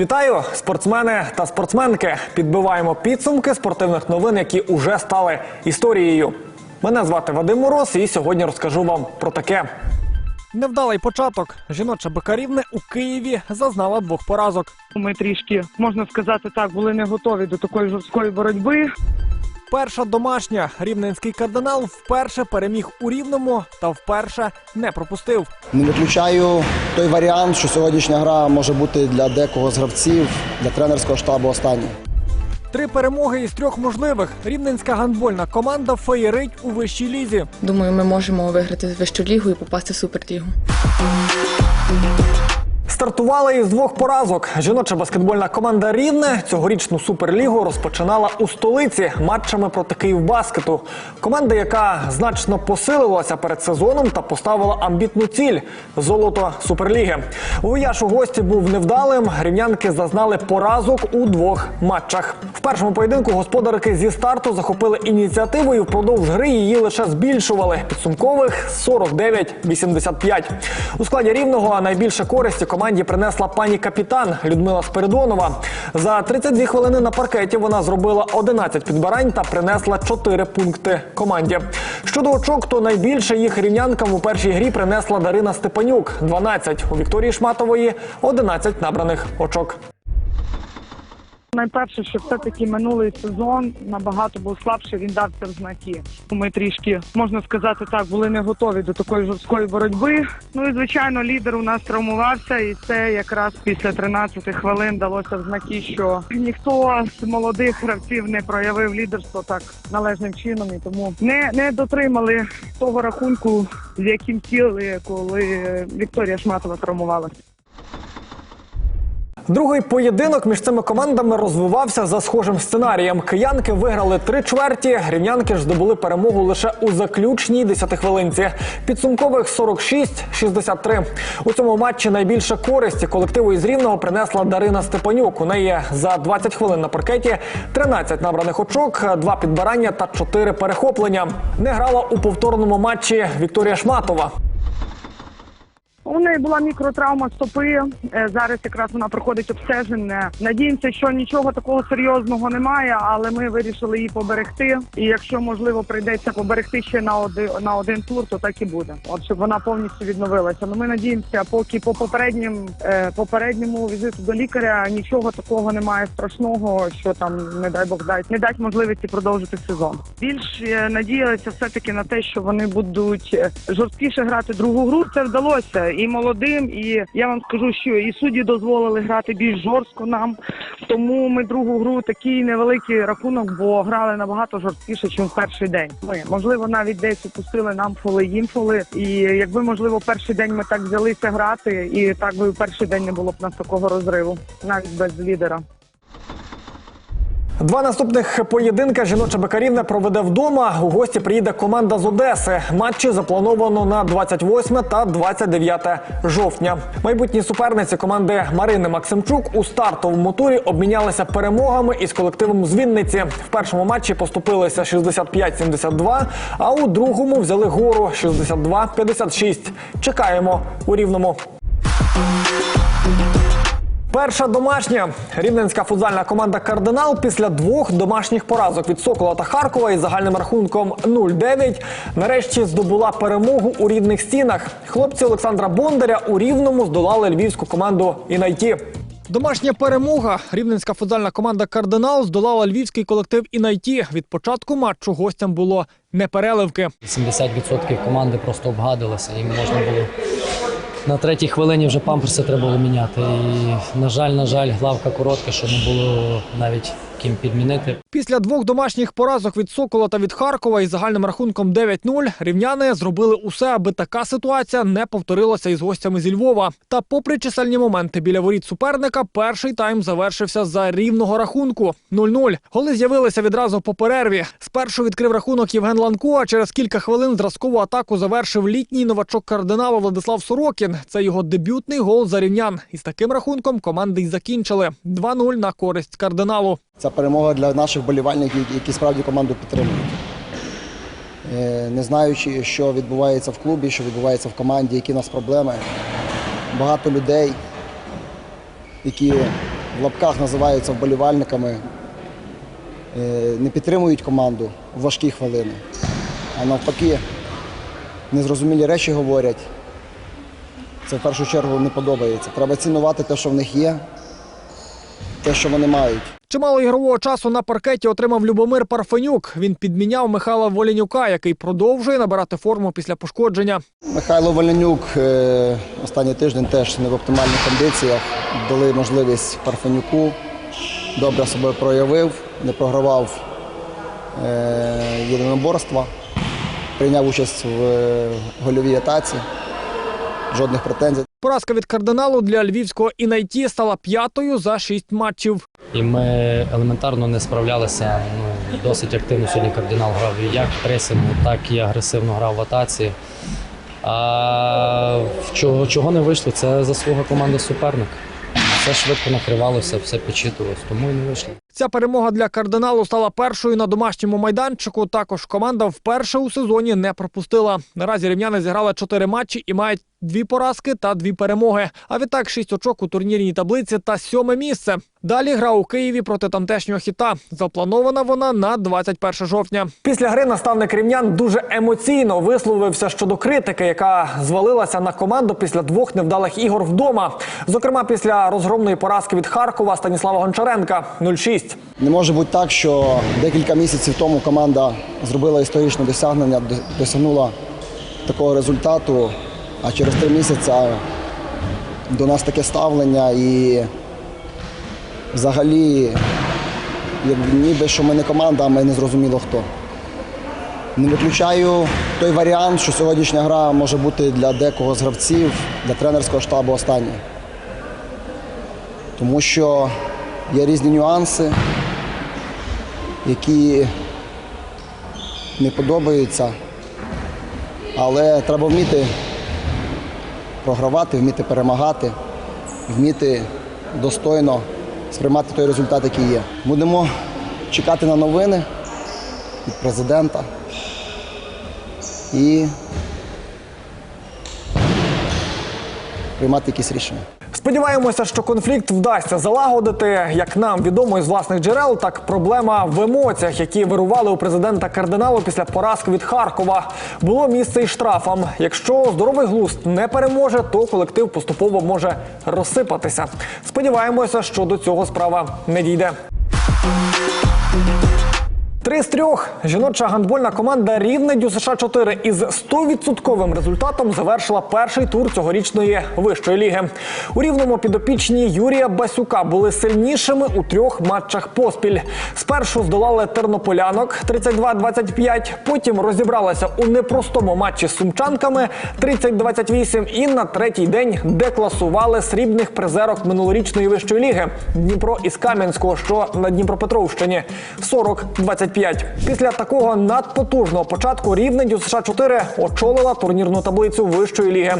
Вітаю, спортсмени та спортсменки. Підбиваємо підсумки спортивних новин, які уже стали історією. Мене звати Вадим Мороз, і сьогодні розкажу вам про таке. Невдалий початок. Жіноча бикарівне у Києві зазнала двох поразок. Ми трішки, можна сказати так, були не готові до такої жорсткої боротьби. Перша домашня рівненський кардинал вперше переміг у рівному та вперше не пропустив. Не виключаю той варіант, що сьогоднішня гра може бути для декого з гравців, для тренерського штабу останній. Три перемоги із трьох можливих. Рівненська гандбольна команда феєрить у вищій лізі. Думаю, ми можемо виграти вищу лігу і попасти в суперлігу. Стартували із двох поразок. Жіноча баскетбольна команда Рівне цьогорічну суперлігу розпочинала у столиці матчами проти Київбаскету. Команда, яка значно посилилася перед сезоном та поставила амбітну ціль золото суперліги. Вояж у гості був невдалим. Рівнянки зазнали поразок у двох матчах. В першому поєдинку господарки зі старту захопили ініціативу і впродовж гри її лише збільшували. Підсумкових 49-85. У складі рівного найбільше користі команді принесла пані капітан Людмила Спиридонова. За 32 хвилини на паркеті вона зробила 11 підбирань та принесла 4 пункти команді. Щодо очок, то найбільше їх рівнянкам у першій грі принесла Дарина Степанюк 12. У Вікторії Шматової 11 набраних очок. Найперше, що все-таки минулий сезон набагато був слабший, він дався в знаки. Ми трішки, можна сказати так, були не готові до такої жорсткої боротьби. Ну і звичайно, лідер у нас травмувався, і це якраз після 13 хвилин далося в знаки, що ніхто з молодих гравців не проявив лідерство так належним чином, і тому не, не дотримали того рахунку, з яким сіли, коли Вікторія Шматова травмувалася. Другий поєдинок між цими командами розвивався за схожим сценарієм. Киянки виграли три чверті, рівнянки ж здобули перемогу лише у заключній десятихвилинці. Підсумкових 46-63. У цьому матчі найбільше користі колективу із Рівного принесла Дарина Степанюк. У неї за 20 хвилин на паркеті 13 набраних очок, 2 підбирання та 4 перехоплення. Не грала у повторному матчі Вікторія Шматова. У неї була мікротравма стопи. Е, Зараз якраз вона проходить обстеження. Надіємося, що нічого такого серйозного немає, але ми вирішили її поберегти. І якщо можливо прийдеться поберегти ще на один на один тур, то так і буде. От щоб вона повністю відновилася. Ну ми надіємося, поки по попереднім е, попередньому візиту до лікаря нічого такого немає страшного, що там не дай Бог дасть не дасть можливості продовжити сезон. Більш е, надіялися все таки на те, що вони будуть жорсткіше грати другу гру. Це вдалося і молодим, і я вам скажу, що і судді дозволили грати більш жорстко нам. Тому ми другу гру такий невеликий рахунок, бо грали набагато жорсткіше, ніж в перший день. Ми можливо навіть десь упустили нам фоли, їм фоли. І якби можливо перший день ми так взялися грати, і так би в перший день не було б нас такого розриву, навіть без лідера. Два наступних поєдинка жіноча Бекарівна проведе вдома. У гості приїде команда з Одеси. Матчі заплановано на 28 та 29 жовтня. Майбутні суперниці команди Марини Максимчук у стартовому турі обмінялися перемогами із колективом з Вінниці. В першому матчі поступилися 65-72, а у другому взяли гору 62-56. Чекаємо у рівному. Перша домашня рівненська футзальна команда Кардинал після двох домашніх поразок від Сокола та Харкова із загальним рахунком 0-9 нарешті здобула перемогу у рідних стінах. Хлопці Олександра Бондаря у рівному здолали львівську команду Інайті. Домашня перемога. Рівненська футзальна команда Кардинал здолала львівський колектив Інайті. Від початку матчу гостям було непереливки. 70% команди просто обгадилися, їм можна було. На третій хвилині вже памперси треба було міняти. І, на жаль, на жаль, лавка коротка, що не було навіть ким підмінити. Після двох домашніх поразок від Сокола та від Харкова із загальним рахунком 9-0 рівняни зробили усе, аби така ситуація не повторилася із гостями зі Львова. Та, попри чисельні моменти біля воріт суперника, перший тайм завершився за рівного рахунку 0-0. Голи з'явилися відразу по перерві. Спершу відкрив рахунок Євген Ланко, а через кілька хвилин зразкову атаку завершив літній новачок кардиналу Владислав Сорокін. Це його дебютний гол за рівнян. І з таким рахунком команди й закінчили 2-0 на користь кардиналу. Це перемога для наших болівальників, які справді команду підтримують. Е, Не знаючи, що відбувається в клубі, що відбувається в команді, які у нас проблеми. Багато людей, які в лапках називаються вболівальниками, е, не підтримують команду в важкі хвилини, а навпаки, незрозумілі речі говорять. Це в першу чергу не подобається. Треба цінувати те, що в них є, те, що вони мають. Чимало ігрового часу на паркеті отримав Любомир Парфенюк. Він підміняв Михайла Волінюка, який продовжує набирати форму після пошкодження. Михайло Валенюк е, останній тиждень теж не в оптимальних кондиціях. Дали можливість Парфенюку. Добре себе проявив, не програвав е, єдиноборства, прийняв участь в е, гольовій атаці. Жодних претензій. Поразка від кардиналу для львівського інайті стала п'ятою за шість матчів. І ми елементарно не справлялися. Ну, досить активно сьогодні кардинал грав як пресингу, так і агресивно грав в атаці. А чого, чого не вийшло, це заслуга команди суперника. Все швидко накривалося, все підчитувалось, тому і не вийшло. Ця перемога для кардиналу стала першою на домашньому майданчику. Також команда вперше у сезоні не пропустила. Наразі рівняни зіграли чотири матчі і мають дві поразки та дві перемоги. А відтак шість очок у турнірній таблиці та сьоме місце. Далі гра у Києві проти тамтешнього хіта. Запланована вона на 21 жовтня. Після гри наставник рівнян дуже емоційно висловився щодо критики, яка звалилася на команду після двох невдалих ігор вдома. Зокрема, після розгромної поразки від Харкова Станіслава Гончаренка 0-6. Не може бути так, що декілька місяців тому команда зробила історичне досягнення, досягнула такого результату, а через три місяці до нас таке ставлення і взагалі, ніби що ми не команда, а ми не зрозуміло хто. Не виключаю той варіант, що сьогоднішня гра може бути для декого з гравців, для тренерського штабу останньою. Тому що є різні нюанси, які не подобаються, але треба вміти програвати, вміти перемагати, вміти достойно сприймати той результат, який є. Будемо чекати на новини від президента і приймати якісь рішення. Сподіваємося, що конфлікт вдасться залагодити. Як нам відомо із власних джерел, так проблема в емоціях, які вирували у президента кардиналу після поразки від Харкова. Було місце і штрафам. Якщо здоровий глузд не переможе, то колектив поступово може розсипатися. Сподіваємося, що до цього справа не дійде. Три з трьох жіноча гандбольна команда Рівне ДЮСШ 4 із 100% результатом завершила перший тур цьогорічної вищої ліги. У рівному підопічні Юрія Басюка були сильнішими у трьох матчах поспіль. Спершу здолали тернополянок 32-25, потім розібралися у непростому матчі з сумчанками 30-28 і на третій день декласували срібних призерок минулорічної вищої ліги Дніпро із Кам'янського, що на Дніпропетровщині 40-25. Після такого надпотужного початку рівнень у США 4 очолила турнірну таблицю вищої ліги.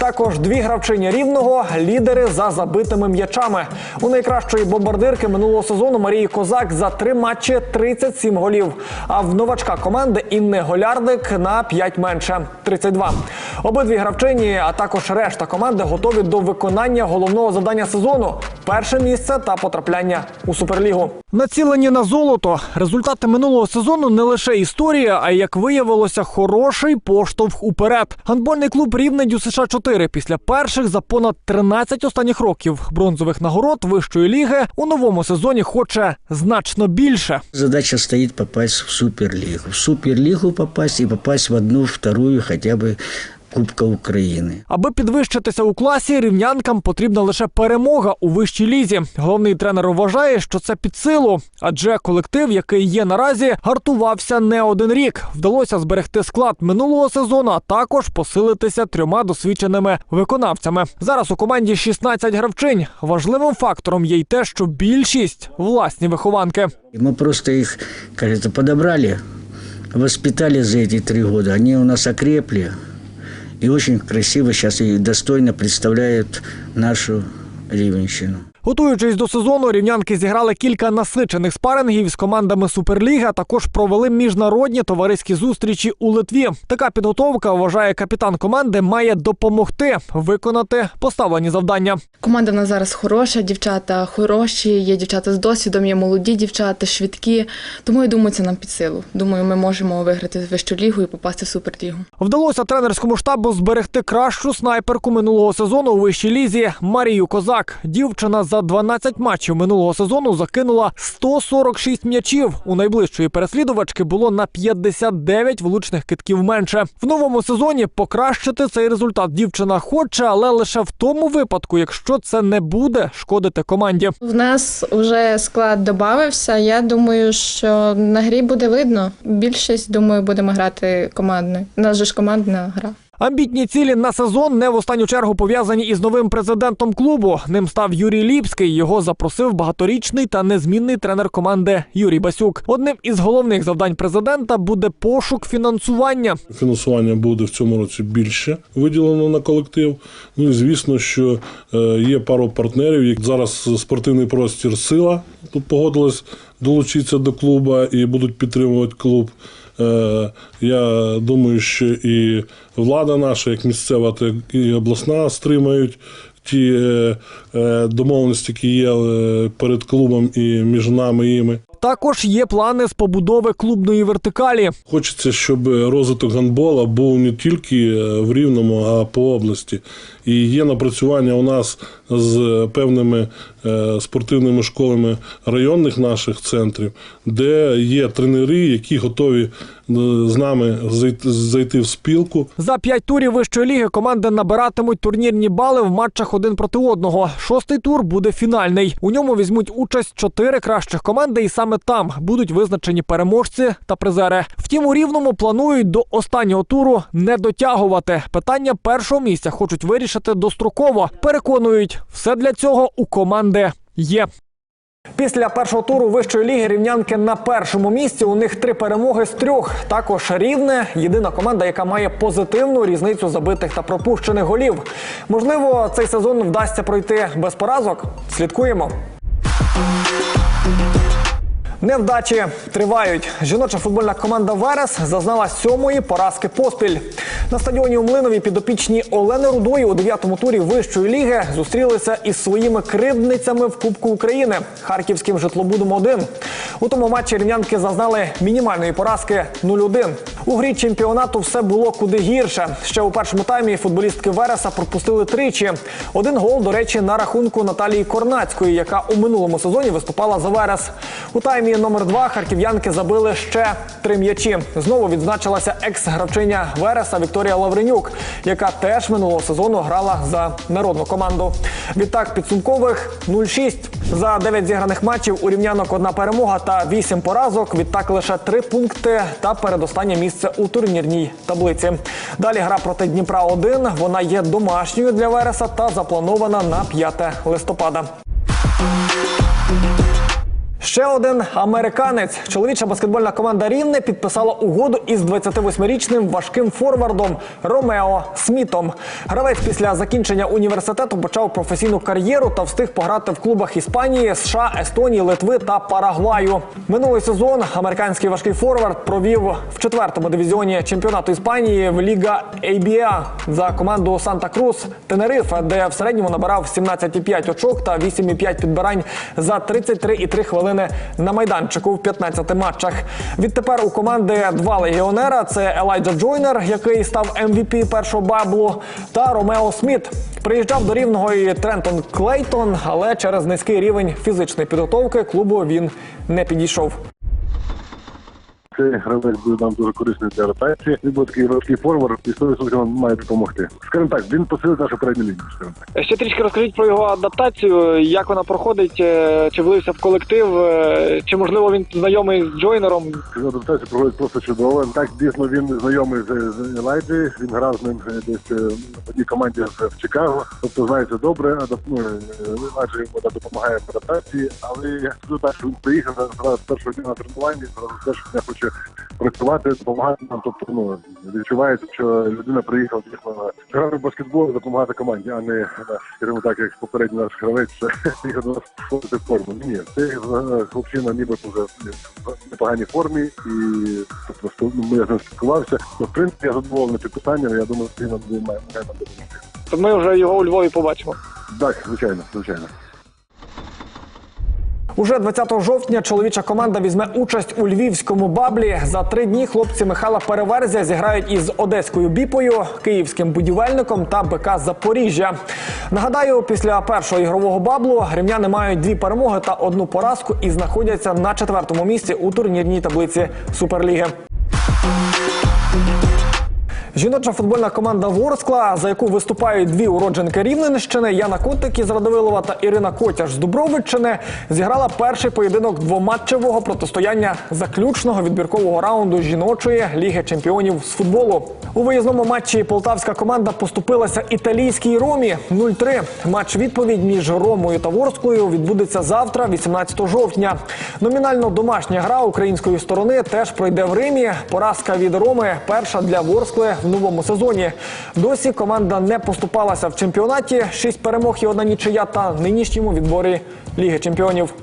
Також дві гравчині рівного лідери за забитими м'ячами. У найкращої бомбардирки минулого сезону Марії Козак за три матчі 37 голів. А в новачка команди Інни Голярник на 5 менше 32. Обидві гравчині, а також решта команди готові до виконання головного завдання сезону перше місце та потрапляння у суперлігу. Націлені на золото. Результати минулого сезону не лише історія, а й, як виявилося, хороший поштовх уперед. Гандбольний клуб рівне ДЮСШ 4 після перших за понад 13 останніх років бронзових нагород вищої ліги у новому сезоні хоче значно більше. Задача стоит попасть в Суперлигу. В Суперлигу попасть и попасть в одну, вторую хотя бы Кубка Украины. Аби підвищитися у класі, рівнянкам потрібна лише перемога у вищій лізі. Головний тренер вважає, що це під силу, адже колектив, який є наразі, гартувався не один рік. Вдалося зберегти склад минулого сезону, а також посилитися трьома досвідченими виконавцями. Зараз у команді 16 гравчинь. Важливим фактором є й те, що більшість власні вихованки. И мы просто их, кажется, подобрали, воспитали за эти три года. Они у нас окрепли и очень красиво сейчас и достойно представляют нашу Рівенщину. Готуючись до сезону, рівнянки зіграли кілька насичених спарингів з командами Суперліги, а також провели міжнародні товариські зустрічі у Литві. Така підготовка, вважає капітан команди, має допомогти виконати поставлені завдання. Команда в нас зараз хороша, дівчата хороші, є дівчата з досвідом, є молоді дівчата, швидкі. Тому я думаю, це нам під силу. Думаю, ми можемо виграти вищу лігу і попасти в суперлігу. Вдалося тренерському штабу зберегти кращу снайперку минулого сезону у вищій лізі Марію Козак. Дівчина за 12 матчів минулого сезону закинула 146 м'ячів. У найближчої переслідувачки було на 59 влучних китків менше. В новому сезоні покращити цей результат дівчина хоче, але лише в тому випадку, якщо це не буде шкодити команді. В нас вже склад додався. Я думаю, що на грі буде видно. Більшість, думаю, будемо грати командною. У нас же ж командна гра. Амбітні цілі на сезон не в останню чергу пов'язані із новим президентом клубу. Ним став Юрій Ліпський. Його запросив багаторічний та незмінний тренер команди Юрій Басюк. Одним із головних завдань президента буде пошук фінансування. Фінансування буде в цьому році більше виділено на колектив. Ну і звісно, що е, є пару партнерів. як Зараз спортивний простір сила тут погодилась долучитися до клубу і будуть підтримувати клуб. Е, Я думаю, що і влада наша, як місцева, так і обласна, стримають ті е, е, домовленості, які є перед клубом і між нами і їми. Також є плани з побудови клубної вертикалі. Хочеться, щоб розвиток гандбола був не тільки в Рівному, а по області. І є напрацювання у нас з певними е, спортивними школами районних наших центрів, де є тренери, які готові е, з нами зайти, зайти в спілку. За п'ять турів вищої ліги команди набиратимуть турнірні бали в матчах один проти одного. Шостий тур буде фінальний. У ньому візьмуть участь чотири кращих команди, і саме там будуть визначені переможці та призери. Втім, у рівному планують до останнього туру не дотягувати. Питання першого місця хочуть вирішити достроково. Переконують, все для цього у команди є. Після першого туру вищої ліги рівнянки на першому місці. У них три перемоги з трьох. Також рівне єдина команда, яка має позитивну різницю забитих та пропущених голів. Можливо, цей сезон вдасться пройти без поразок. Слідкуємо. Невдачі тривають. Жіноча футбольна команда Верес зазнала сьомої поразки поспіль. На стадіоні у Млинові підопічні Олени Рудої у дев'ятому турі вищої ліги зустрілися із своїми кривдницями в Кубку України харківським житлобудом 1 У тому матчі рівнянки зазнали мінімальної поразки 0-1. У грі чемпіонату все було куди гірше. Ще у першому таймі футболістки Вереса пропустили тричі. Один гол, до речі, на рахунку Наталії Корнацької, яка у минулому сезоні виступала за Верес. У таймі номер два харків'янки забили ще три м'ячі. Знову відзначилася екс-гравчиня Вереса Вікторія Лавренюк, яка теж минулого сезону грала за народну команду. Відтак підсумкових 0-6. За 9 зіграних матчів у рівнянок одна перемога та 8 поразок. Відтак лише 3 пункти та передостаннє місце у турнірній таблиці. Далі гра проти Дніпра 1 Вона є домашньою для Вереса та запланована на 5 листопада. Ще один американець. Чоловіча баскетбольна команда Рівне підписала угоду із 28-річним важким форвардом Ромео Смітом. Гравець після закінчення університету почав професійну кар'єру та встиг пограти в клубах Іспанії, США, Естонії, Литви та Парагваю. Минулий сезон американський важкий форвард провів в четвертому дивізіоні чемпіонату Іспанії в Ліга ABA за команду Санта Крус Тенерифе, де в середньому набирав 17,5 очок та 8,5 підбирань за 33,3 хвилини на майданчику в 15 матчах. Відтепер у команди два легіонера: це Елайджа Джойнер, який став MVP першого баблу, та Ромео Сміт. Приїжджав до рівного і Трентон Клейтон, але через низький рівень фізичної підготовки клубу він не підійшов. Цей гравець буде нам дуже корисний для ротації. Він буде такий важкий форвард і 100% нам має допомогти. Скажімо так, він посилить нашу передню лінію. Скажімо так. Ще трішки розкажіть про його адаптацію, як вона проходить, е, чи влився в колектив, е, чи можливо він знайомий з Джойнером. Цю адаптацію проводить просто чудово. Так дійсно він знайомий з, Елайджі. Він грав з ним е, десь в одній команді в Чикаго. Тобто знається добре. Ну, е, йому допомагає в адаптації. Але я що він приїхав зараз першого дня на тренуванні. Зараз першого дня хоче працювати, допомагати нам. Тобто, ну відчувається, що людина приїхала дійсно грати в баскетбол, допомагати команді, а не скажімо так, як попередній наш гравець приїхав до нас входити в форму. Ні, це е, хлопчина ніби вже в непоганій формі, і тобто ну, я з ним спілкувався. Ну, в принципі, я задоволений цим питанням. Я думаю, що він нам має має нам допомогти. То ми вже його у Львові побачимо. Так, звичайно, звичайно. Уже 20 жовтня чоловіча команда візьме участь у львівському баблі. За три дні хлопці Михайла Переверзя зіграють із одеською біпою, київським будівельником та БК Запоріжжя. Нагадаю, після першого ігрового баблу рівняни мають дві перемоги та одну поразку і знаходяться на четвертому місці у турнірній таблиці Суперліги. Жіноча футбольна команда Ворскла, за яку виступають дві уродженки Рівненщини Яна Котик із Радовилова та Ірина Котяш з Дубровиччини, зіграла перший поєдинок двоматчевого протистояння заключного відбіркового раунду жіночої ліги чемпіонів з футболу. У виїзному матчі полтавська команда поступилася італійській Ромі 0-3. Матч відповідь між Ромою та Ворсклою відбудеться завтра, 18 жовтня. Номінально домашня гра української сторони теж пройде в Римі. Поразка від Роми перша для Ворскли в новому сезоні. Досі команда не поступалася в чемпіонаті. Шість перемог і одна нічия та нинішньому відборі Ліги чемпіонів.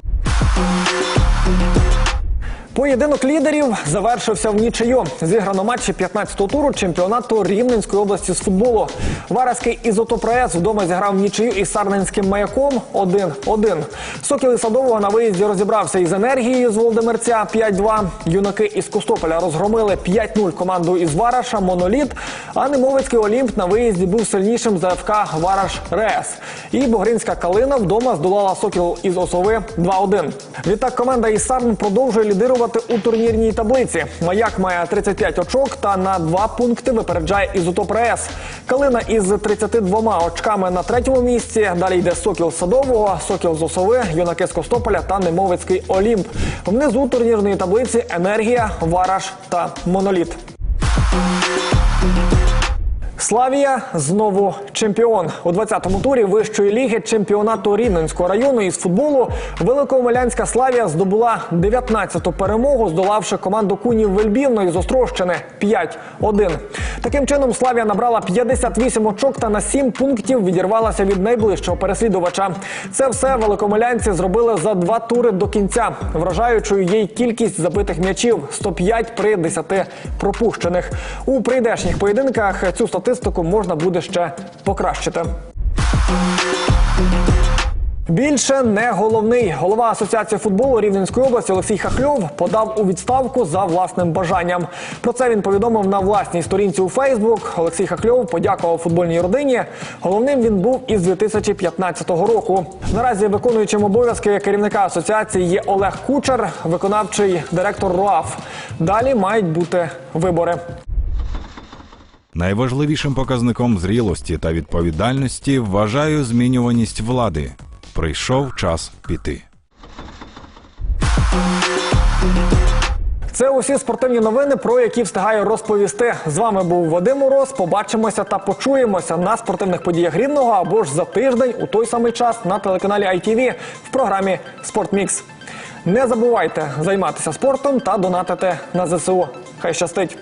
Поєдинок лідерів завершився в нічию. Зіграно матчі 15-го туру чемпіонату Рівненської області з футболу. Вараський ізотопрес вдома зіграв в нічию із Сарненським маяком 1-1. Сокіл із Садового на виїзді розібрався із енергією з Володимирця 5-2. Юнаки із Костополя розгромили 5-0 команду із Вараша Моноліт. А Немовицький Олімп на виїзді був сильнішим за ФК Вараш Рес. І Богринська Калина вдома здолала Сокіл із Осови 2-1. Відтак команда із Сарн продовжує лідирувати у турнірній таблиці. Маяк має 35 очок та на два пункти випереджає Ізотоп РС. Калина із 32 очками на третьому місці. Далі йде Сокіл Садового, Сокіл з Осови, Юнаки з Костополя та Немовицький Олімп. Внизу турнірної таблиці Енергія, Вараш та Моноліт. Славія знову чемпіон у 20-му турі вищої ліги чемпіонату Рівненського району із футболу. Великоомелянська Славія здобула 19-ту перемогу, здолавши команду кунів Вельбівної з Острощини 5-1. Таким чином Славія набрала 58 очок та на 7 пунктів відірвалася від найближчого переслідувача. Це все великомелянці зробили за два тури до кінця. Вражаючою є й кількість забитих м'ячів 105 при 10 пропущених. У прийдешніх поєдинках цю статистику можна буде ще покращити. Більше не головний голова асоціації футболу Рівненської області Олексій Хахльов подав у відставку за власним бажанням. Про це він повідомив на власній сторінці у Фейсбук. Олексій Хахльов подякував футбольній родині. Головним він був із 2015 року. Наразі виконуючим обов'язки керівника асоціації є Олег Кучер, виконавчий директор РОАФ. Далі мають бути вибори. Найважливішим показником зрілості та відповідальності вважаю змінюваність влади. Прийшов час піти. Це усі спортивні новини, про які встигаю розповісти. З вами був Вадим Мороз. Побачимося та почуємося на спортивних подіях рівного або ж за тиждень у той самий час на телеканалі ITV в програмі Спортмікс. Не забувайте займатися спортом та донатити на ЗСУ. Хай щастить!